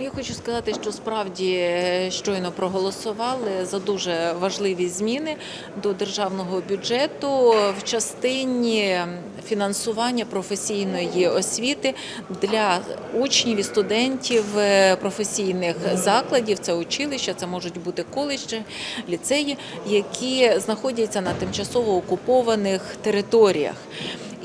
Я хочу сказати, що справді е, щойно проголосували за дуже важливі зміни до державного бюджету в частині фінансування професійної освіти для учнів і студентів е, професійних закладів. Це училища, це можуть бути коледжі, ліцеї, які знаходяться на тимчасово окупованих територіях.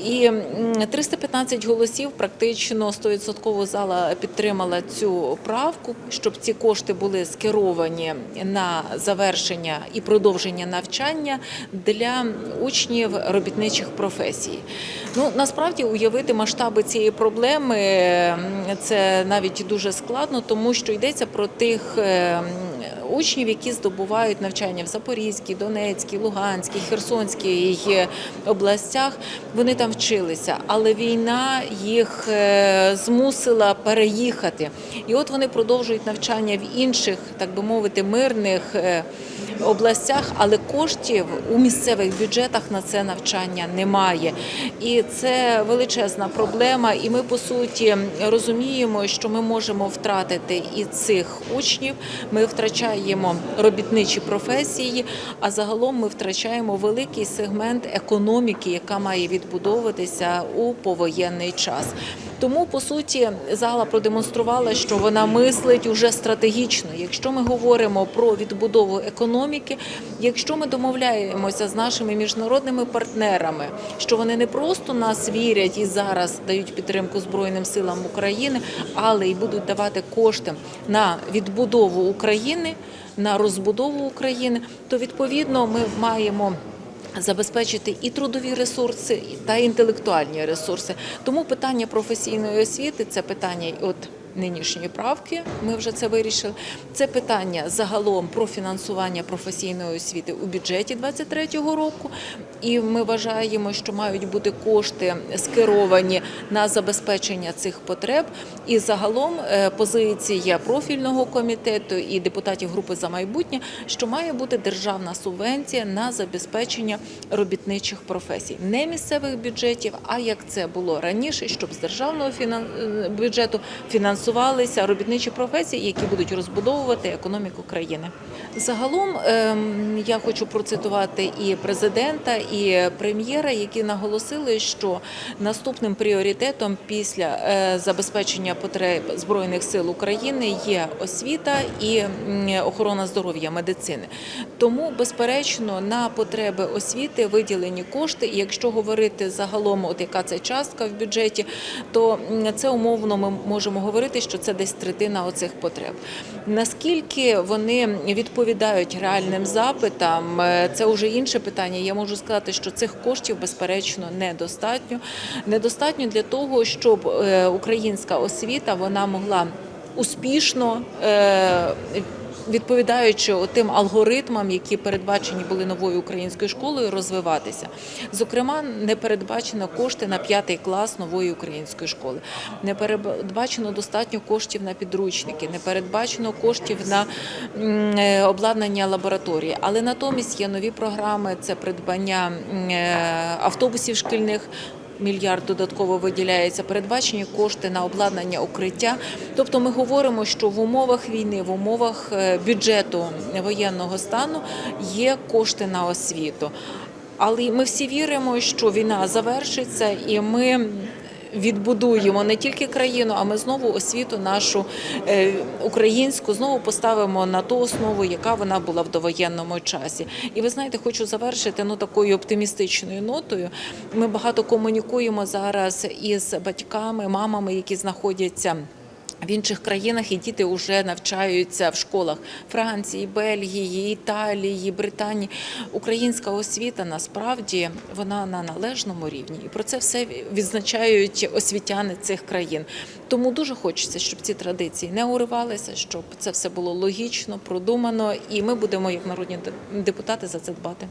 І м, 315 голосів, практично 100% зала підтримала цю правку, щоб ці кошти були скеровані на завершення і продовження навчання для учнів робітничих професій. Ну насправді уявити масштаби цієї проблеми це навіть дуже складно, тому що йдеться про тих е, м, учнів, які здобувають навчання в Запорізькій, Донецькій, Луганській, Херсонській е, областях. Вони там вчилися, але війна їх е, змусила переїхати. І от вони продовжують навчання в інших, так би мовити, мирних е, областях, але коштів у місцевих бюджетах на це навчання немає. І це величезна проблема. І ми по суті розуміємо, що ми можемо втратити і цих учнів. Ми втрачаємо робітничі професії, а загалом ми втрачаємо великий сегмент економіки, яка має відбудовуватися у повоєнний час. Тому по суті зала продемонструвала, що вона мислить уже стратегічно. Якщо ми говоримо про відбудову економіки, якщо ми домовляємося з нашими міжнародними партнерами, що вони не просто нас вірять і зараз дають підтримку Збройним силам України, але й будуть давати кошти на відбудову України, на розбудову України, то відповідно ми маємо. Забезпечити і трудові ресурси, та інтелектуальні ресурси. Тому питання професійної освіти це питання от нинішньої правки. Ми вже це вирішили. Це питання загалом про фінансування професійної освіти у бюджеті 2023 року. І ми вважаємо, що мають бути кошти скеровані на забезпечення цих потреб. І загалом е, позиція профільного комітету і депутатів групи за майбутнє, що має бути державна субвенція на забезпечення робітничих професій, не місцевих бюджетів, а як це було раніше, щоб з державного е, бюджету фінансувалися робітничі професії, які будуть розбудовувати економіку країни. Загалом ем, я хочу процитувати і президента, і прем'єра, які наголосили, що наступним пріоритетом після е, забезпечення потреб збройних сил України є освіта і охорона здоров'я, медицини. Тому, безперечно, на потреби освіти виділені кошти. І якщо говорити загалом, от яка це частка в бюджеті, то це умовно ми можемо говорити, що це десь третина оцих потреб. Наскільки вони відповідають реальним запитам, е, це вже інше питання. Я можу сказати, що цих коштів безперечно недостатньо. Недостатньо для того, щоб е, українська освіта вона могла успішно. Відповідаючи тим алгоритмам, які передбачені були новою українською школою, розвиватися. Зокрема, не передбачено кошти на п'ятий клас нової української школи, не передбачено достатньо коштів на підручники, не передбачено коштів на е, обладнання лабораторії. Але натомість є нові програми: це придбання е, автобусів шкільних. Мільярд додатково виділяється, передбачені кошти на обладнання укриття. Тобто ми говоримо, що в умовах війни, в умовах е, бюджету воєнного стану є кошти на освіту. Але ми всі віримо, що війна завершиться, і ми відбудуємо не тільки країну, а ми знову освіту нашу е, українську знову поставимо на ту основу, яка вона була в довоєнному часі. І ви знаєте, хочу завершити ну такою оптимістичною нотою. Ми багато комунікуємо зараз із батьками, мамами, які знаходяться. В інших країнах і діти вже навчаються в школах Франції, Бельгії, Італії, Британії. Українська освіта насправді вона на належному рівні, і про це все відзначають освітяни цих країн. Тому дуже хочеться, щоб ці традиції не уривалися, щоб це все було логічно, продумано, і ми будемо, як народні депутати, за це дбати.